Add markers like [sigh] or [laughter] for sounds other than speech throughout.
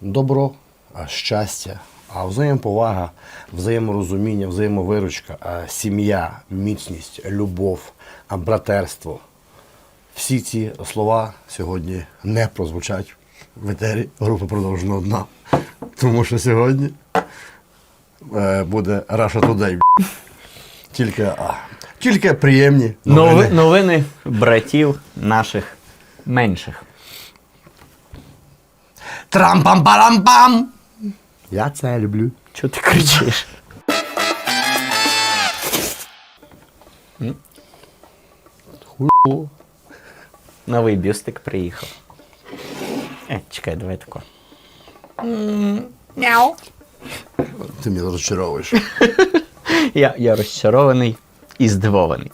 добро, щастя, а взаємоповага, взаєморозуміння, взаємовиручка, сім'я, міцність, любов, братерство. Всі ці слова сьогодні не прозвучать в етері групи продовжена одна. Тому що сьогодні е, буде Russia Today. Тільки, тільки приємні Нови, новини. новини братів наших менших. Трам-пам-парам-пам! Я це люблю. Чого ти кричиш? Хуйло. Новий бюстик приїхав. Е, чекай, давай тако. Мяу. Ти мене розчаровуєш. Я, я розчарований і здивований.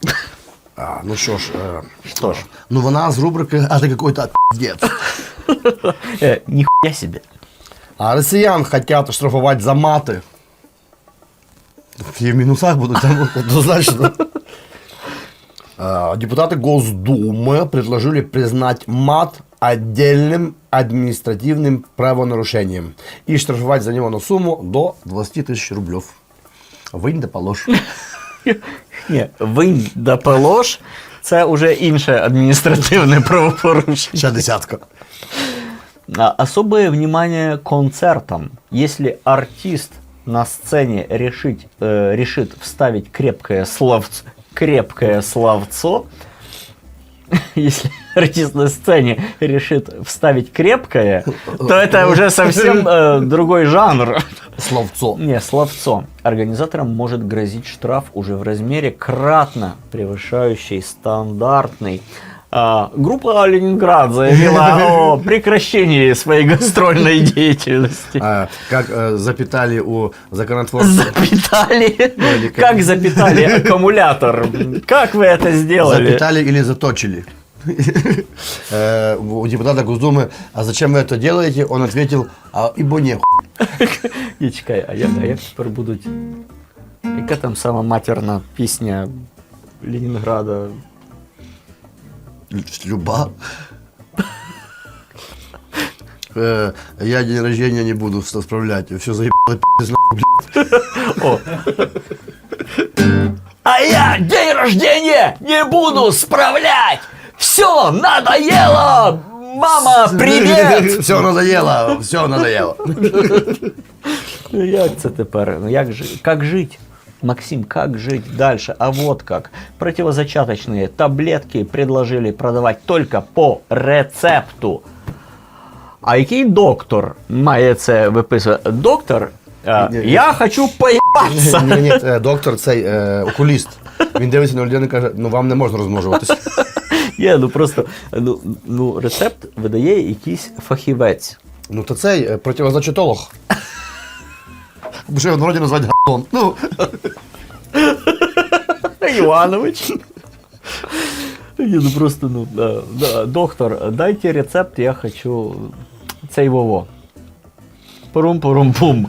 А, ну що ж, е, Що ж, ну вона з рубрики «А ти какой-то піздець». е, ніхуя собі. А росіян хотят штрафувати за мати. І в мінусах будуть там однозначно. А, Депутаты Госдумы предложили признать мат отдельным административным правонарушением и штрафовать за него на сумму до 20 тысяч рублев. Вынь да положь. [laughs] Ні, винь да полож це вже інше адміністративне [laughs] правопорушення. Сейчас десятка. А, Особое внимание концертам. Если артист на сцене решить, э, решит вставить крепкое словцо, крепкое словцо, [laughs] если артист на сцене решит вставить крепкое, то это уже совсем э, другой жанр. Словцо. [laughs] Не, словцо. Организаторам может грозить штраф уже в размере кратно превышающий стандартный. А, группа Ленинград заявила о прекращении своей гастрольной деятельности. А, как э, запитали у законотворца. Запитали. или как? Как запитали аккумулятор? Как вы это сделали? Запитали или заточили. Э, У депутата Госдумы, а зачем вы это делаете? Он ответил, а ибо не І чекай, а як, а як тепер будуть? Яка там сама матерна пісня Ленінграда? Люба. Э, Я день рождения не буду с- справлять. Все заебало пи***ц, нахуй. А я день рождения не буду справлять! Все, надоело! Мама, привіт! Все надоело, все надоело. Ну як це тепер? Ну як, жи- как жить? Максим, как жить дальше? А вот как. Противозачаточные таблетки предложили продавать только по рецепту. А який доктор має це виписувати? Доктор, е, Ні, ні. я хочу поїбатися. Ні, ні, е, доктор цей е, окуліст. Він дивиться на людину і каже, ну вам не можна розмножуватися. Є, [laughs] ну просто ну, ну, рецепт видає якийсь фахівець. Ну то цей е, противозачатолог. Бо що його в народі назвати гатон. Ну, Іванович. Ні, ну просто, ну, да, да, доктор, дайте рецепт, я хочу цей Вово. Пурум-пурум-пум.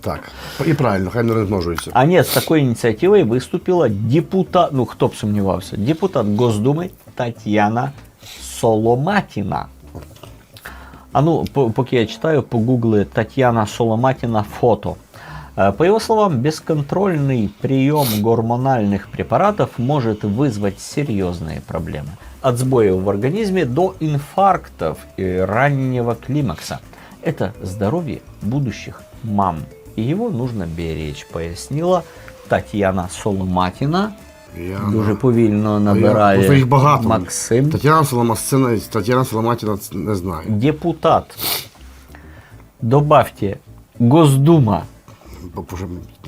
так. І правильно, хай не розмножується. А нет, с такой инициативой выступила депутат, ну кто б сомневался, депутат Госдумы Татьяна Соломатина. А ну, по- поки я читаю, погугли Татьяна Соломатина фото. Э, По его словам, бесконтрольный прием гормональных препаратов может вызвать серьезные проблемы. От сбоев в организме до инфарктов и раннего климакса. Это здоровье будущих мам. И его нужно беречь, пояснила Татьяна Соломатина. Я, Дуже повільно просто набирає їх багато. Максим. Тетяна Соломасцина, Тетяна Соломатіна ц- не знаю. Депутат. Добавьте Госдума. Бо вже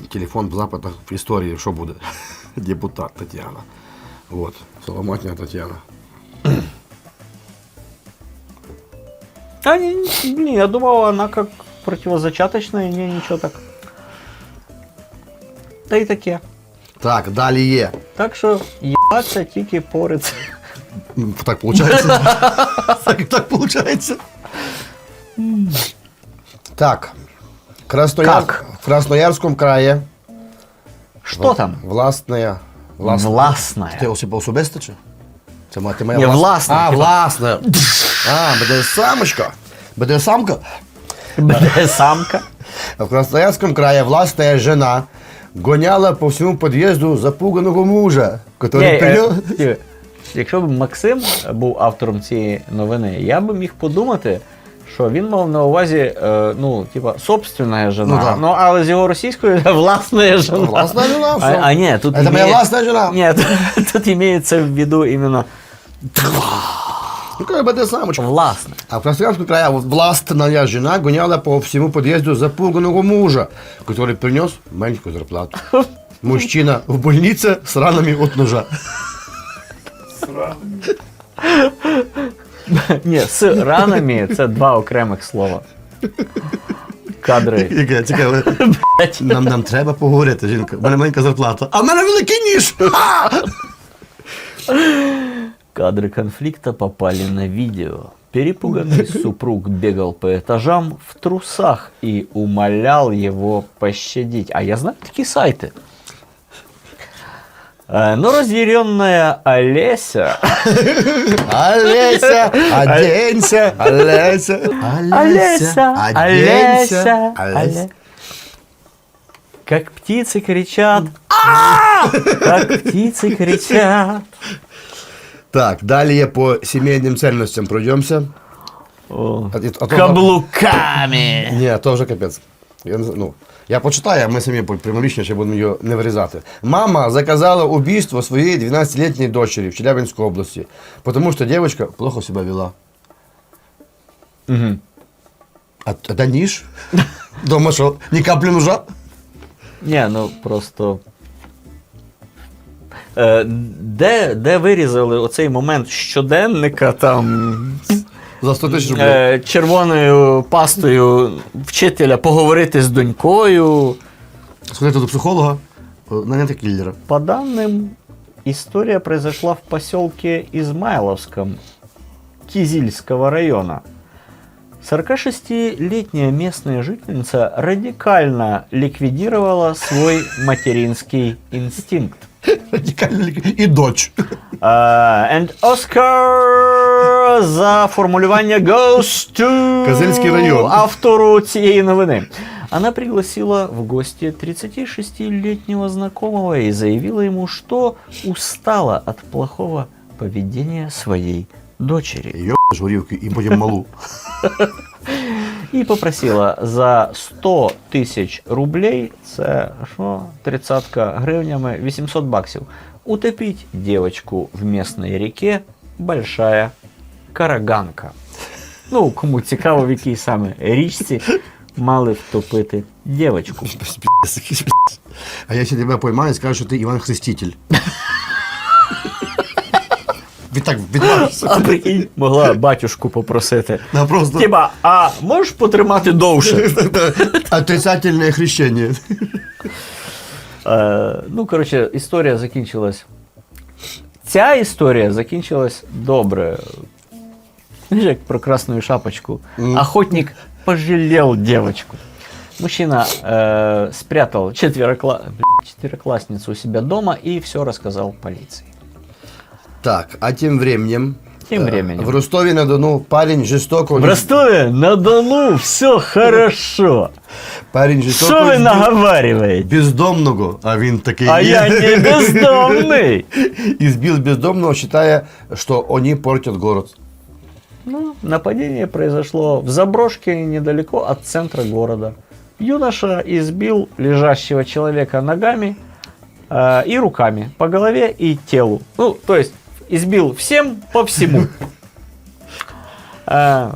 телефон в запитах в історії, що буде? [laughs] Депутат Тетяна. Вот. Соломатіна Тетяна. А, не, не, не, я думал, она как противозачаточная, не, ничего так. Та й таке. Так, далі є. Так що їбаться тільки по рецепту. Так виходить. [laughs] так, так виходить. Так. Краснояр... Как? В Красноярском крае Що там? власне. Власне. Власне. Ти особа особиста чи? Це моя, ти моя Ні, власна, А, типа. власне. А, буде самочка. БДСамка. Самка. В Красноярском крае властная жена гоняла по всему подъезду запуганного мужа, который Ні, принес... е, Стіве, якщо б Максим був автором цієї новини, я би міг подумати, що він мав на увазі, е, ну, типа, собственна жена. Ну, Ну, да. але з його російською [laughs] власна жена. Власна жена, А, все. а ні, тут Это моя імеє- власная жена. Ні, [laughs] тут, тут імеється в виду іменно Ну, какая БДСамочка. власне. А в Красноярском крае властная жена гоняла по всему подъезду запуганного мужа, который принес маленькую зарплату. [laughs] Мужчина в больнице с ранами от ножа. Ні, з ранами це два окремих слова. Кадри. [laughs] Яке цікаве. Нам, нам треба поговорити, жінка. У мене маленька зарплата. А в мене великий ніж. Кадры конфликта попали на видео. Перепуганный [laughs] супруг бегал по этажам в трусах и умолял его пощадить. А я знаю такие сайты. Э, Но разъяренная [laughs] Олеся... Олеся, оденься, Олеся, Олеся, Олеся, оденься, Олеся. Как птицы кричат. «А!» Как птицы кричат. [laughs] Так, далі по сімейним цінностям пройдемося. О, А, а то- Каблуками. Ні, то вже капець. Я, не знаю, ну, я почитаю, а ми самі примолічно ще будемо його не вирізати. Мама заказала убийство своей 12-летней дочери в Челябинской области, потому что девочка плохо себя вела. Мгм. А это ніж? Дома що, ні каплі ножа? Ні, ну просто. Е, де, де вирізали оцей момент щоденника там За 100 тисяч рублів. е, червоною пастою вчителя поговорити з донькою. Сходити до психолога, е, наняти кіллера. По данным, история произошла в поселке Измайловском Кизильского района. 46-летняя местная жительница радикально ликвидировала свой материнский инстинкт. [laughs] Радикальний лікар. І доч. Uh, and Oscar за формулювання goes to Козельський район. автору цієї новини. Она пригласила в гости 36-летнего знакомого и заявила ему, что устала от плохого поведения своей дочери. Йобаш горівки і потім малу. [laughs] И попросила за 100 тысяч рублей, це що, 30 гривнями, 800 баксів, утопить девочку в местной реке Большая Караганка. Ну, кому цікаво, в якій саме річці мали втопити пиздец. А якщо тебе поймають, скажуть, що ти Іван Хреститель. Відтак, відмажешся. А прикинь, могла батюшку попросити. Да, просто Тіба, а можеш потримати довше? [laughs] отрицательне хрещення. Е, ну, коротше, історія закінчилась. Ця історія закінчилась добре. Знаєш, як про красную шапочку. Мгм. Охотник пожалел девочку. Мужчина э, спрятал четверокла... бля, четвероклассницу у себя дома и все рассказал полиции. Так, а тем временем... Тем э, временем. В Ростове-на-Дону парень жестоко... В Ростове на Дону все хорошо. Парень жестоко... Что вы наговариваете? Бездомного, а він такий... А я не [laughs] бездомный. [laughs] Избил бездомного, считая, что они портят город. Ну, нападение произошло в заброшке недалеко от центра города. Юноша избил лежащего человека ногами э, и руками по голове и телу. Ну, то есть избил всем по всему. Э,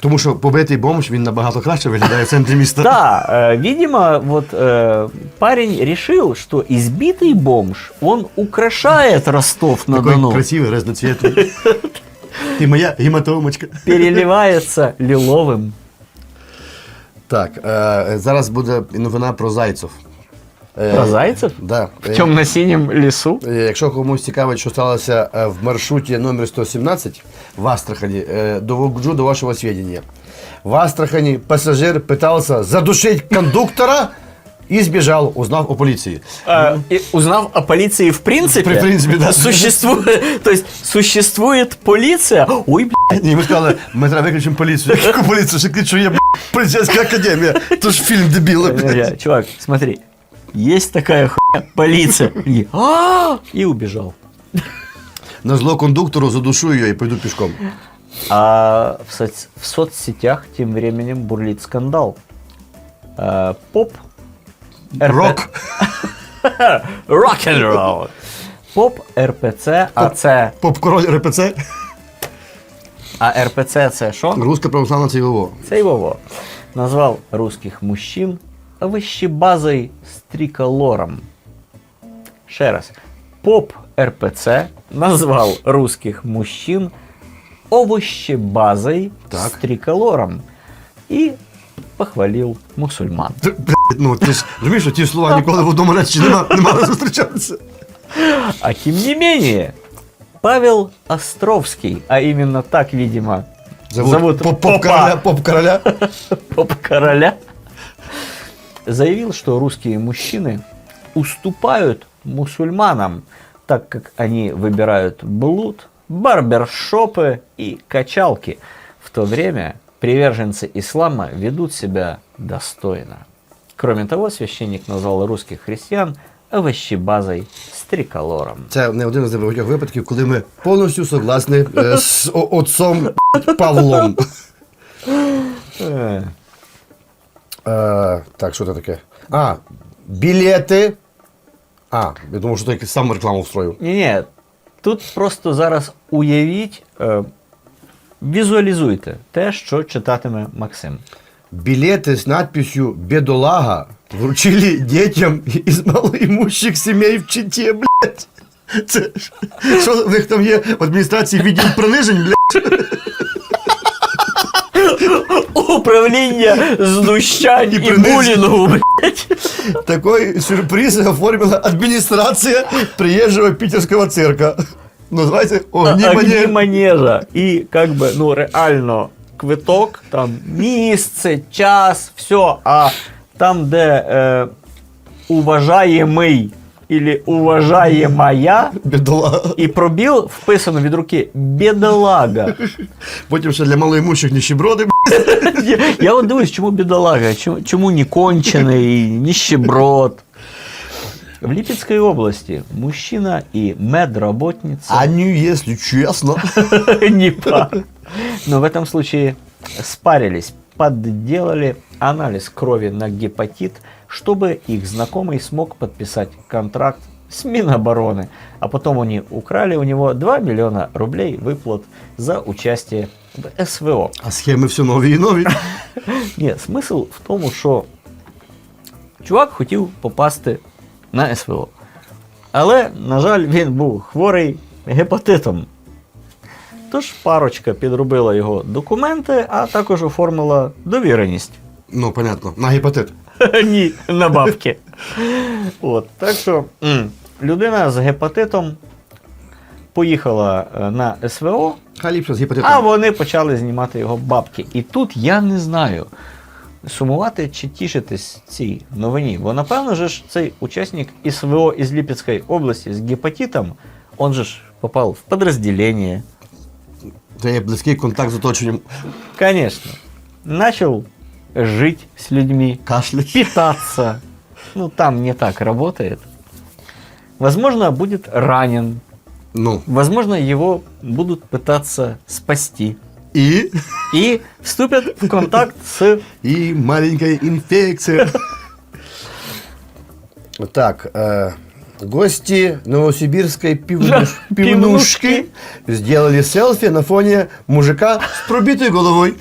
Тому що побитий бомж, він набагато краще виглядає в центрі міста. Да, э, видимо, вот э, парень решил, что избитый бомж, он украшает Такий Ростов-на-Дону, красивий, разноцвітний. Ти моя гематомочка. переливается лиловым. Так, е, зараз буде новина про зайців. Е, Про зайцев? Да. В темно-синем лесу. Е, Якщо комусь цікавить, що сталося е, в маршруті номер 117 в Астрахані, е, доводжу до вашого сведения. В Астрахані пасажир пытался задушить кондуктора и сбежал, узнав о полиции. Э, и узнав о полиции в принципе, При принципе, да. существует, то есть существует полиция. Ой, бля, Ні, ми сказали, ми треба виключимо поліцію. Яку поліцію? Ще кричу, є, блядь, поліцейська академія. То ж фільм дебіли, блядь. Я, чувак, смотри, есть такая хуйня, полиция. И, «А!» и убежал. На зло кондуктору задушу її і пойду пішком. А в, соц- в соцсетях тем временем бурлит скандал. Э, поп. РП Рок. [laughs] Рок-н-ролл. Поп РПЦ, а це. Поп-король РПЦ. А РПЦ це що? Руська православна це його. Це Вова назвав русских мужчин овощебазой стриколором. Ще раз. Поп РПЦ назвав русских мужчин овощебазой Так. стриколором і похвалив мусульман. Ти, блядь, ну ти ж розумієш, що ті слова ніколи в одному речі не, ма- не мали зустрічатися. А тем не менее, Павел Островский, а именно так, видимо, Зовут, поп, попа- поп-короля, поп-короля. [laughs] поп-короля, заявил, что русские мужчины уступают мусульманам, так как они выбирают блуд, барбершопы и качалки, в то время приверженцы ислама ведут себя достойно. Кроме того, священник назвал русских христиан овощебазой с триколором. Це не один з небагатьох випадків, коли ми повністю согласні е, з о- отцом Павлом. Э, Е, так, що це таке? А, білети. А, я думав, що ти сам рекламу встроїв. Ні-ні, тут просто зараз уявіть, е, візуалізуйте те, що читатиме Максим. Білети з надписью «Бедолага» вручили дітям із малоімущих сімей в Читі, блядь. Це ж- що в них там є в адміністрації відділ принижень, блядь? Управління знущань і принизень. булінгу, блядь. Такой сюрприз оформила адміністрація приїжджого питерського цирка. Називається «Огні Огні манер». манежа. І как би, ну реально, квиток, там місце, час, все. А там, де е, уважаємий или уважаємая, Бідолага. і пробіл вписано від руки бідолага. Потім ще для малоімущих ніщеброди, блядь. Я, [laughs] я от дивлюсь, чому бідолага, чому, чому не кончений, нищеброд. В Липецкой области мужчина и медработница А ну, якщо чесно. [laughs] не пара. Но в этом случае спарились, подделали анализ крови на гепатит, чтобы их знакомый смог подписать контракт с Минобороны. А потом они украли у него 2 миллиона рублей выплат за участие в СВО. А схеми все нові і нові. [laughs] Ні, смисл в тому, що чувак хотів попасти на СВО. Але, на жаль, він був хворий гепатитом. Тож парочка підробила його документи, а також оформила довіреність. Ну, понятно, на гепатит. Ні, на бабки. От, так що м, людина з гепатитом поїхала е, на СВО, з гепатитом. а вони почали знімати його бабки. І тут я не знаю, сумувати чи тішитись цій новині. Бо напевно же ж цей учасник СВО із Липецької області з гепатитом, он же ж попав в підрозділення. Це є близький контакт з оточенням. Конечно. Начал жить с людьми, Кашлять. питаться. Ну, там не так работает. Возможно, будет ранен. Ну, Возможно, его будут пытаться спасти. і, И вступят в контакт с і маленька інфекція. [laughs] Так, э, гости Новосибирской пивнуш- пивнушки. сделали селфи на фоне мужика с пробитой головой.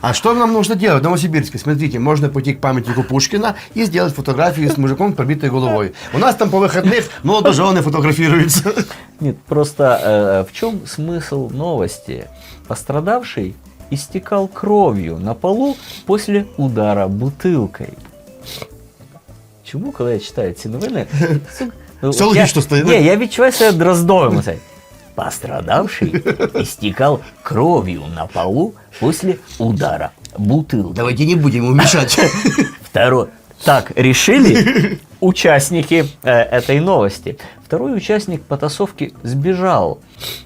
А что нам нужно делать в Новосибирске? Смотрите, можно пойти к памятнику Пушкина и сделать фотографию с мужиком с пробитой головой. У нас там по выходных молодожены фотографируются. Нет, просто э, в чем смысл новости? Пострадавший истекал кровью на полу после удара бутылкой Чому, коли я читаю ці новини? [laughs] сука, ну, Все я- логічно стає, да? Ні, я відчуваю себе дроздовим. оце. Пострадавший истекал кровью на полу после удара бутылкой. Давайте не будем ему мешать. [laughs] Второй. Так решили участники э, этой новости. Второй участник потасовки сбежал.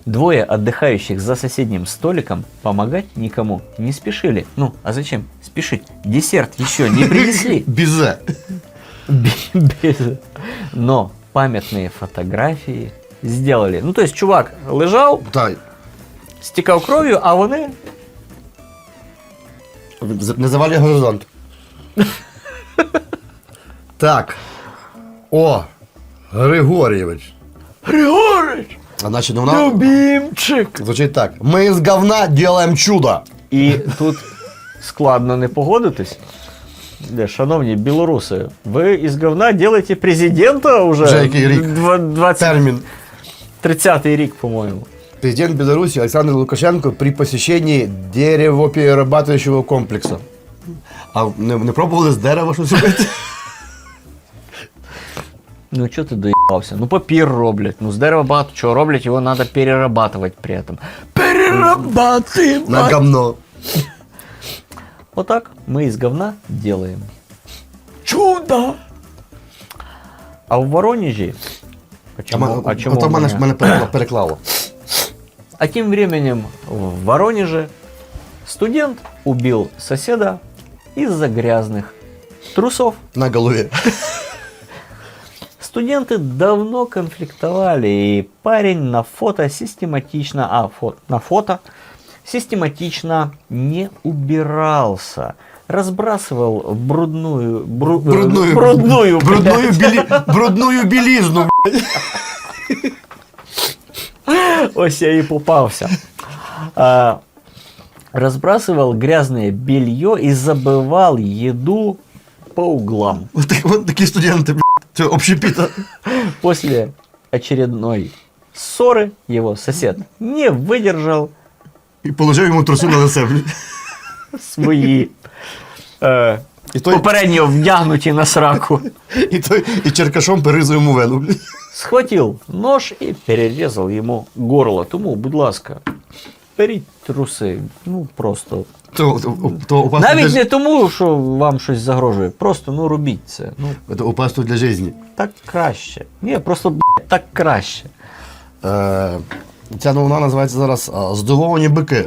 Двое отдыхающих за соседним столиком помогать никому не спешили. Ну, а зачем спешить? Десерт еще не принесли. [laughs] Бізе. Без- Но памятные фотографии сделали. Ну, то есть, чувак лежав, Так. стікав кров'ю, а вони Не завалює горизонт. так. О, Григорійович. Григорич, А значить, ну, вона любімчик. звучить так. Ми з говна делаем чудо. І тут складно не погодитись. Де, шановні білоруси, ви із говна ділите президента уже, Вже який рік? Два- 20 Термін. 30-й рік, по-моєму. Президент Беларуси Александр Лукашенко при посещении деревоперерабатывающего комплекса. А не, не пробували з дерева щось робити? Ну чого ти доїбався? Ну папір роблять. Ну з дерева багато чого роблять, його треба перерабатувати при этом. Перерабатывать! На говно. Отак ми із говна делаем. Чудо! А в Воронежі. А чому, а чому Ото у мене, мене- мене переклало. [coughs] переклало. А тем временем в Воронеже студент убил соседа из-за грязных трусов. На голові. Студенты давно конфликтовали, и парень на фото систематично, а, фо- на фото систематично не убирался. Разбрасывал брудную, бру- Брудную, брудную, брудную, білі, брудную білізну. Ось я и попался. А, разбрасывал грязное белье и забывал еду по углам. От, так- от такі студенти, блядь, цього общепіта. После очередной ссоры его сосед не выдержал І положив йому труси на блядь. свої е, І той, попередньо вдягнуті на сраку. і той, і черкашом перерізав йому вену, блядь. Схватил нож і перерізав йому горло. Тому, будь ласка, беріть труси. Ну просто. То, то, то опасно, Навіть для, не тому, що вам щось загрожує. Просто ну робіть це. Ну це опасно для житті. так краще. Ні, просто блядь, так краще. Е, ця новина називається зараз а, Здивовані бики.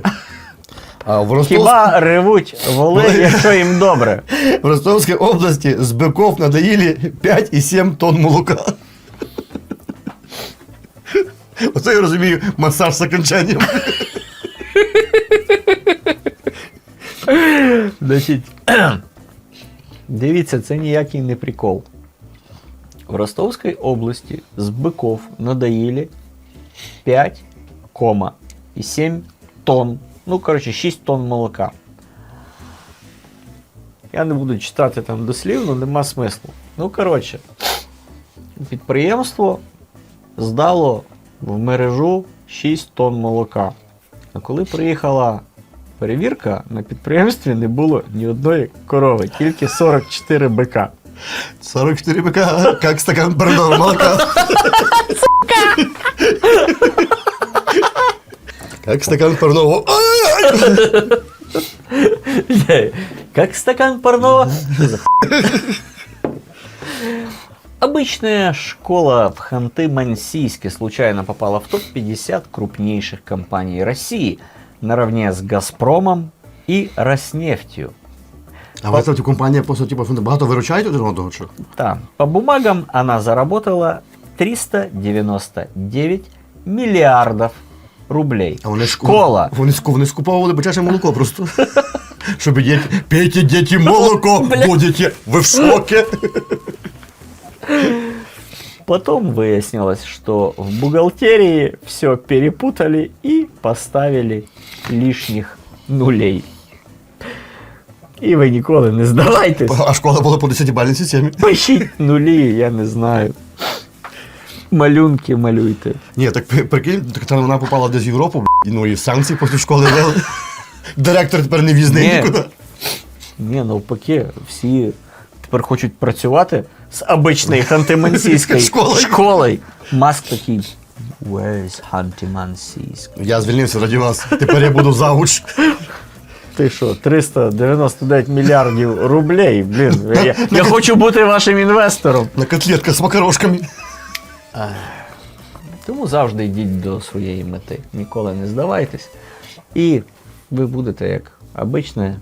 А, в, Ростов... Хіба ревуть воли, якщо їм добре? в Ростовській області з биков надоїли 5,7 тонн молока. Оце я розумію масаж з окончанням. Значить, дивіться, це ніякий не прикол. В Ростовській області з биков надоїли 5,7 тонн. Ну, коротше, 6 тонн молока. Я не буду читати там дослівно, нема смислу. Ну, коротше, підприємство здало в мережу 6 тонн молока. А коли приїхала перевірка, на підприємстві не було ні одної корови, тільки 44 бика. 44 бика, як стакан парного молока. Как стакан парного. Как стакан парного. Что? Обычная школа в Ханты-Мансийске случайно попала в топ-50 крупнейших компаний России наравне с «Газпромом» и «Роснефтью». А ви це компанія просто типу, що багато виручають один одного? Що? Да, по бумагам она заработала 399 миллиардов рублей. А вони Школа. Вони, ску- вони скуповували бичаче молоко просто. [laughs] Щоб діти, пейте, діти, молоко, [laughs] будете, ви в шокі. [laughs] Потом выяснилось, что в бухгалтерии все перепутали и поставили лишних нулей. І ви ніколи не здавайтесь. А школа була по 10-бальній системі. Пишіть нулі, я не знаю. Малюнки малюйте. Ні, так прикинь, так там вона попала десь в Європу, б***ь, ну і санкції після школи ввели. [laughs] Директор тепер не візний Ні. нікуди. Ні, навпаки, всі тепер хочуть працювати з обичною [laughs] хантимансійською Школою. школою. Маск такий. Where is Ханти-Мансійськ? Я звільнився раді вас. Тепер я буду завуч. Ти що, 399 мільярдів рублей, блін. Я, [laughs] я хочу бути вашим інвестором. На котлетках з макарошками. Тому завжди йдіть до своєї мети. Ніколи не здавайтесь. І ви будете як обична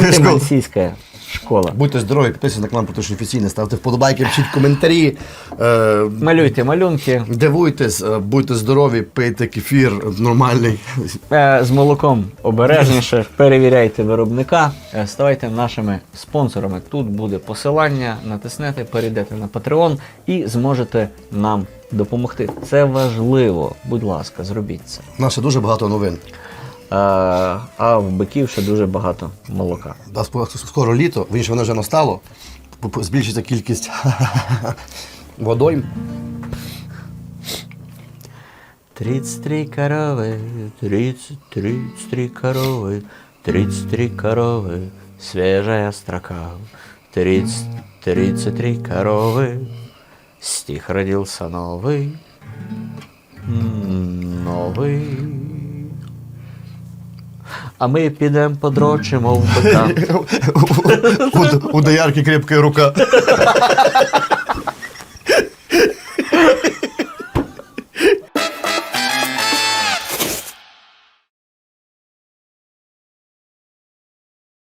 Хантамансійська школа. Будьте здорові, підписуйтесь на канал Протишні офіційне, ставте вподобайки, пишіть коментарі. Е, Малюйте малюнки Дивуйтесь, е, будьте здорові, пийте кефір нормальний. е, з молоком обережніше, перевіряйте виробника, е, ставайте нашими спонсорами. Тут буде посилання, натиснете, перейдете на Patreon і зможете нам допомогти. Це важливо. Будь ласка, зробіть це. У нас ще дуже багато новин. Е, а в биків ще дуже багато молока. Да, ск- Скоро літо, вірніше, воно вже настало. П- п- Збільшиться кількість [laughs] водойм. 33 коровы, 30, 33 коровы, 33 коровы, свежая строка. 30, 33 коровы, стих родился новый, м, новий. А ми підемо подрочимо в бика. [laughs] У, доярки крепка рука. [laughs]